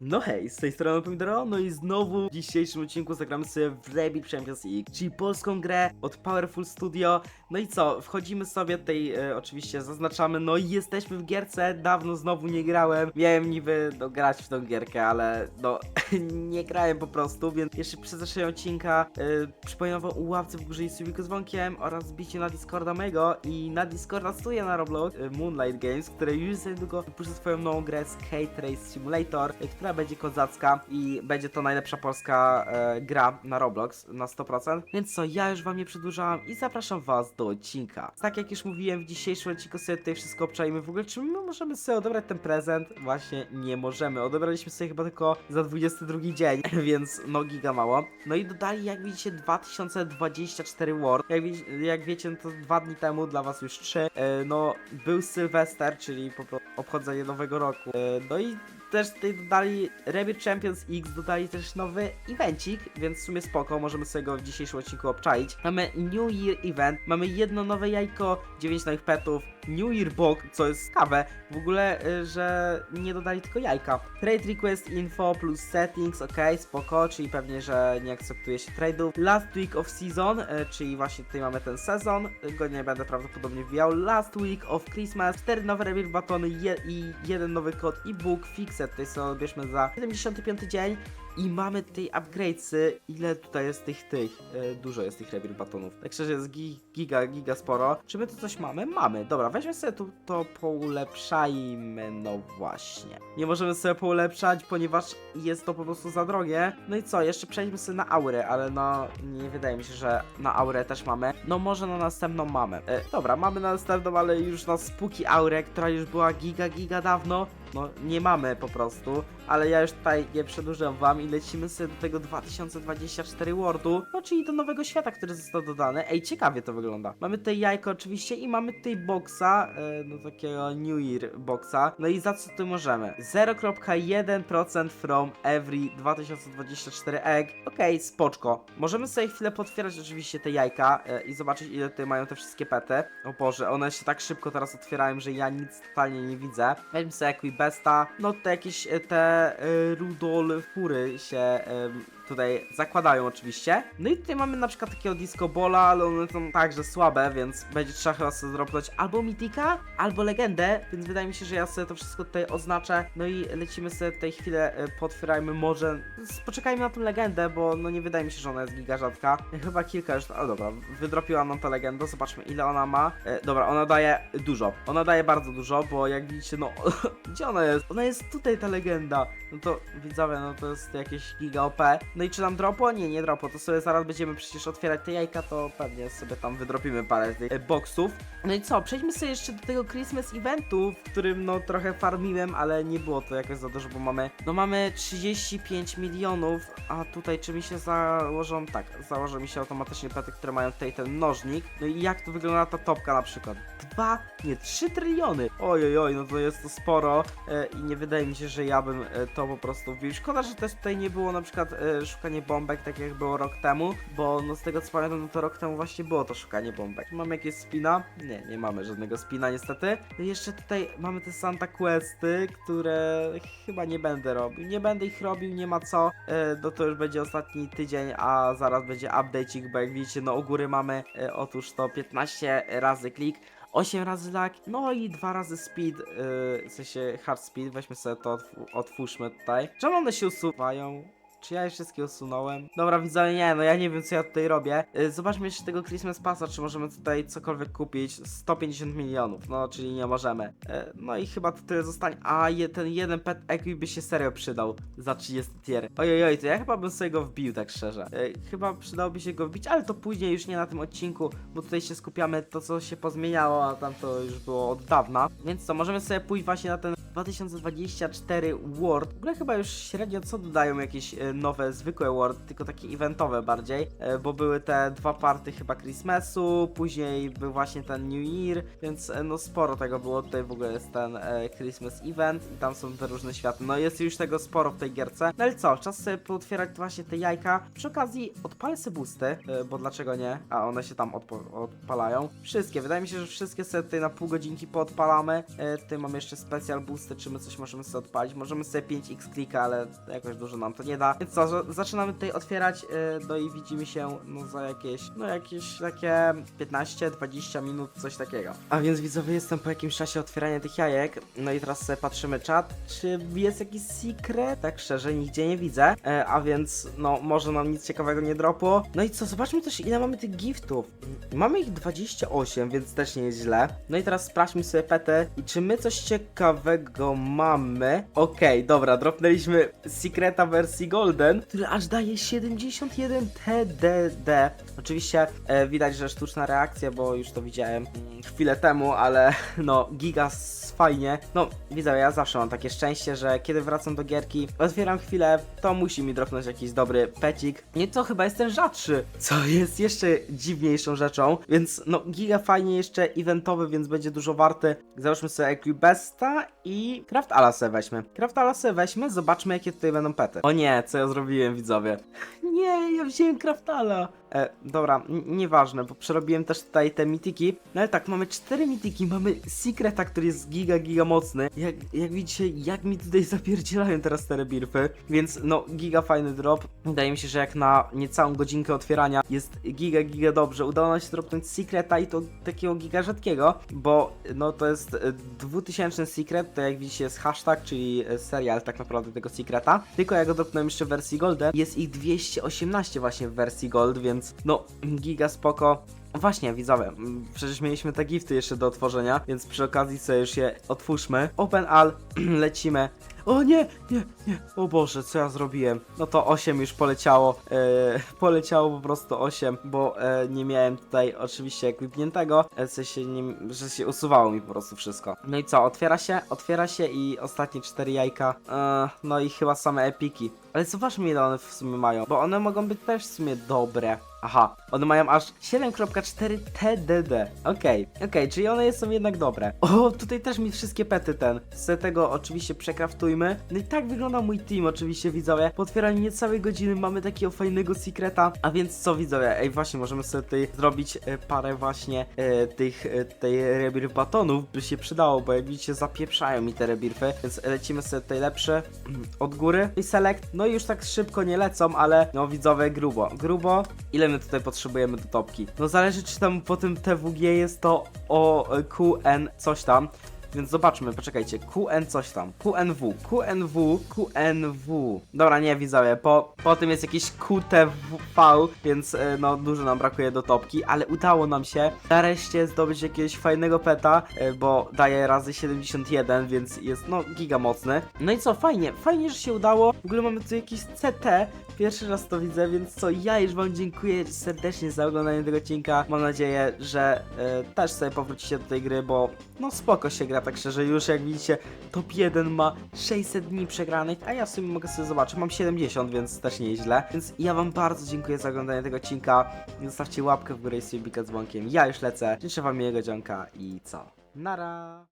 No hej, z tej strony Pomidoro, no i znowu w dzisiejszym odcinku zagramy sobie w Rabbit Champions League, czyli polską grę od Powerful Studio. No i co, wchodzimy sobie tutaj, e, oczywiście zaznaczamy, no i jesteśmy w gierce, dawno znowu nie grałem. Miałem niby no, grać w tą gierkę, ale no nie grałem po prostu, więc jeszcze przed zaczęciem odcinka e, przypominam wam o w górze i subiku z dzwonkiem oraz zbicie na Discorda mego i na Discorda studia na Roblox, e, Moonlight Games, które już za niedługo wypuszczę swoją nową grę Skate Race Simulator, e, która będzie kozacka i będzie to najlepsza polska e, gra na Roblox na 100%. Więc co, ja już wam nie przedłużałam i zapraszam was do odcinka. Tak jak już mówiłem, w dzisiejszym odcinku sobie tutaj wszystko obczajmy. W ogóle czy my możemy sobie odebrać ten prezent? Właśnie nie możemy. Odebraliśmy sobie chyba tylko za 22 dzień, więc no giga mało. No i dodali, jak widzicie, 2024 World. Jak, wie, jak wiecie, no to dwa dni temu, dla was już trzy, e, no był Sylwester, czyli po prostu obchodzenie nowego roku. E, no i też tutaj dodali Rabbit Champions X, dodali też nowy evencik, więc w sumie spoko, możemy sobie go w dzisiejszym odcinku obczaić. Mamy New Year Event, mamy jedno nowe jajko, 9 nowych petów, New Year Box, co jest ciekawe, w ogóle, y, że nie dodali tylko jajka. Trade Request Info plus Settings, ok, spoko, czyli pewnie, że nie akceptuje się trade'ów. Last Week of Season, y, czyli właśnie tutaj mamy ten sezon, y, go nie będę prawdopodobnie wbijał. Last Week of Christmas, 4 nowe Rabbit batony je, i jeden nowy kod e-book Fixed, tutaj sobie odbierzmy za 75 dzień. I mamy tutaj upgradesy. Ile tutaj jest tych tych? E, dużo jest tych Rabbit batonów. Tak szczerze jest gi giga, giga sporo. Czy my tu coś mamy? Mamy. Dobra, weźmy sobie tu to poulepszajmy. No właśnie. Nie możemy sobie poulepszać, ponieważ jest to po prostu za drogie. No i co? Jeszcze przejdźmy sobie na aurę, ale no nie wydaje mi się, że na aurę też mamy. No może na następną mamy. E, dobra, mamy na następną, ale już na spuki aurę, która już była giga, giga dawno. No nie mamy po prostu, ale ja już tutaj nie przedłużam wam i lecimy sobie do tego 2024 Wordu, no czyli do nowego świata, który został dodany. Ej, ciekawie to wygląda. Mamy tutaj jajko oczywiście i mamy tutaj boxa, e, no takiego New Year boxa. No i za co tu możemy? 0.1% from every 2024 egg. Okej, spoczko. Możemy sobie chwilę potwierać oczywiście te jajka e, i zobaczyć ile tutaj mają te wszystkie pety. O Boże, one się tak szybko teraz otwierają, że ja nic totalnie nie widzę. Weźmy sobie Equibesta. No jakieś e, te e, Rudol fury się e, tutaj zakładają oczywiście. No i tutaj mamy na przykład takiego Disco Bola, ale one są także słabe, więc będzie trzeba chyba sobie zrobić albo Mitika, albo Legendę, więc wydaje mi się, że ja sobie to wszystko tutaj oznaczę. No i lecimy sobie tutaj chwilę, e, potwierajmy może, poczekajmy na tą Legendę, bo no nie wydaje mi się, że ona jest giga rzadka. Chyba kilka już, o dobra, wydropiła nam ta Legenda, zobaczmy ile ona ma. E, dobra, ona daje dużo, ona daje bardzo dużo, bo jak widzicie, no gdzie ona jest? Ona jest tutaj ta Legenda. No to widzowie, no to jest jakieś giga OP. No i czy nam dropo? Nie, nie dropo. To sobie zaraz będziemy przecież otwierać te jajka, to pewnie sobie tam wydropimy parę tych e, boxów. No i co, przejdźmy sobie jeszcze do tego Christmas eventu, w którym no trochę farmiłem, ale nie było to jakoś za dużo, bo mamy, no mamy 35 milionów, a tutaj czy mi się założą, tak, założą mi się automatycznie pety, które mają tutaj ten nożnik. No i jak to wygląda ta topka na przykład? Dwa, nie, 3 tryliony. Oj, oj, oj, no to jest to sporo e, i nie wydaje mi się, że ja bym e, to po prostu wbił. Szkoda, że też tutaj nie było na przykład e, szukanie bombek, tak jak było rok temu, bo no z tego co pamiętam, no to rok temu właśnie było to szukanie bombek. Mamy jakieś spina? Nie, nie mamy żadnego spina niestety. No jeszcze tutaj mamy te Santa Questy, które chyba nie będę robił. Nie będę ich robił, nie ma co. E, no to już będzie ostatni tydzień, a zaraz będzie update'ik, bo jak widzicie, no u góry mamy e, otóż to 15 razy klik. 8 razy lag, no i 2 razy speed, yy, w sensie hard speed, weźmy sobie to, otw- otwórzmy tutaj. Czemu one się usuwają? Czy ja je wszystkie usunąłem? Dobra, widzowie, nie, no ja nie wiem co ja tutaj robię. Yy, zobaczmy jeszcze tego Christmas Passa, czy możemy tutaj cokolwiek kupić. 150 milionów, no czyli nie możemy. Yy, no i chyba to tyle zostanie. A je, ten jeden pet equi by się serio przydał za 30 tier. Ojej, oj, to ja chyba bym sobie go wbił, tak szczerze. Yy, chyba przydałoby się go wbić, ale to później już nie na tym odcinku, bo tutaj się skupiamy to, co się pozmieniało, a tam to już było od dawna. Więc co, możemy sobie pójść właśnie na ten 2024 World. W ogóle chyba już średnio co dodają jakieś e, nowe, zwykłe World, tylko takie eventowe bardziej, e, bo były te dwa party chyba Christmasu, później był właśnie ten New Year, więc e, no sporo tego było. Tutaj w ogóle jest ten Christmas event i tam są te różne światy. No jest już tego sporo w tej gierce. No ale co, czas sobie pootwierać właśnie te jajka. Przy okazji odpalę sobie boosty, bo dlaczego nie? A one się tam odpalają. Wszystkie, wydaje mi się, że wszystkie sobie tutaj na pół godzinki poodpalamy. Tutaj mamy jeszcze specjal boost wystarczymy, coś możemy sobie odpalić. Możemy sobie 5x klika, ale jakoś dużo nam to nie da. Więc co, zaczynamy tutaj otwierać, yy, no i widzimy się no za jakieś, no jakieś takie 15-20 minut, coś takiego. A więc widzowie, jestem po jakimś czasie otwierania tych jajek, no i teraz sobie patrzymy czat, czy jest jakiś secret? Tak szczerze, nigdzie nie widzę, e, a więc no może nam nic ciekawego nie dropło. No i co, zobaczmy też ile mamy tych giftów. Mamy ich 28, więc też nie jest źle. No i teraz sprawdźmy sobie petę i czy my coś ciekawego mamy. Okej, dobra, dropnęliśmy Secreta wersji Golden, który aż daje 71 TDD. Oczywiście e, widać, że sztuczna reakcja, bo już to widziałem mm, chwilę temu, ale no giga s- fajnie. No widzę, ja zawsze mam takie szczęście, że kiedy wracam do gierki, otwieram chwilę, to musi mi dropnąć jakiś dobry pecik. Nie, to chyba jest ten rzadszy, co jest jeszcze dziwniejszą rzeczą, więc no giga fajnie jeszcze eventowy, więc będzie dużo warty. Załóżmy sobie Equibesta i Craft Ala sobie weźmy. Craft Ala sobie weźmy, zobaczmy jakie tutaj będą pety. O nie, co ja zrobiłem widzowie. Nie, ja wziąłem Craftala. E, dobra, nieważne, bo przerobiłem też tutaj te mitiki. No ale tak, mamy cztery mitiki, mamy Secreta, który jest giga, giga mocny. Jak, jak widzicie, jak mi tutaj zapierdzielają teraz te rebirfy, więc no, giga fajny drop. Wydaje mi się, że jak na niecałą godzinkę otwierania jest giga, giga dobrze. Udało nam się dropnąć Secreta i to takiego giga rzadkiego, bo no to jest e, 2000 Secret, to jak widzicie jest hashtag, czyli e, serial tak naprawdę tego Secreta. Tylko ja go dropnąłem jeszcze w wersji Golden. Jest ich 218 właśnie w wersji Gold, więc no giga spoko. Właśnie, widzowie, mm, przecież mieliśmy te gifty jeszcze do otworzenia, więc przy okazji sobie już je otwórzmy. Open all, lecimy. O nie, nie, nie, o Boże, co ja zrobiłem? No to 8 już poleciało, e, poleciało po prostu 8, bo e, nie miałem tutaj oczywiście equipniętego, e, w sensie, nie, że się usuwało mi po prostu wszystko. No i co, otwiera się, otwiera się i ostatnie 4 jajka, e, no i chyba same epiki. Ale zobaczmy ile one w sumie mają, bo one mogą być też w sumie dobre. Aha, one mają aż 7.4 TDD. Okej, okej, czyli one są jednak dobre. O, tutaj też mi wszystkie pety ten. Z tego oczywiście przekraftujmy. No i tak wygląda mój team, oczywiście widzowie. Po otwieraniu niecałej godziny mamy takiego fajnego secreta. A więc co widzowie? Ej, właśnie, możemy sobie tutaj zrobić e, parę właśnie e, tych, e, tej rebirth batonów, by się przydało, bo jak widzicie zapieprzają mi te rebirfy, więc lecimy sobie tutaj lepsze od góry i select. No i już tak szybko nie lecą, ale no widzowie grubo, grubo. Ile my tutaj potrzebujemy do topki? No zależy czy tam po tym TWG jest to o e, QN coś tam. Więc zobaczmy, poczekajcie, QN coś tam, QNW, QNW, QNW. Dobra, nie widzowie, po, po tym jest jakieś QTV, więc e, no dużo nam brakuje do topki, ale udało nam się nareszcie zdobyć jakiegoś fajnego peta, e, bo daje razy 71, więc jest no giga mocny. No i co, fajnie, fajnie, że się udało. W ogóle mamy tu jakiś CT, pierwszy raz to widzę, więc co, ja już wam dziękuję serdecznie za oglądanie tego odcinka. Mam nadzieję, że e, też sobie powrócicie do tej gry, bo no spoko się gra, tak szczerze, już jak widzicie, top 1 ma 600 dni przegranych, a ja w sumie mogę sobie zobaczyć, mam 70, więc też nie jest źle. Więc ja wam bardzo dziękuję za oglądanie tego odcinka. Zostawcie łapkę w górę i subika dzwonkiem. Ja już lecę, życzę wam miłego dzionka i co? Nara!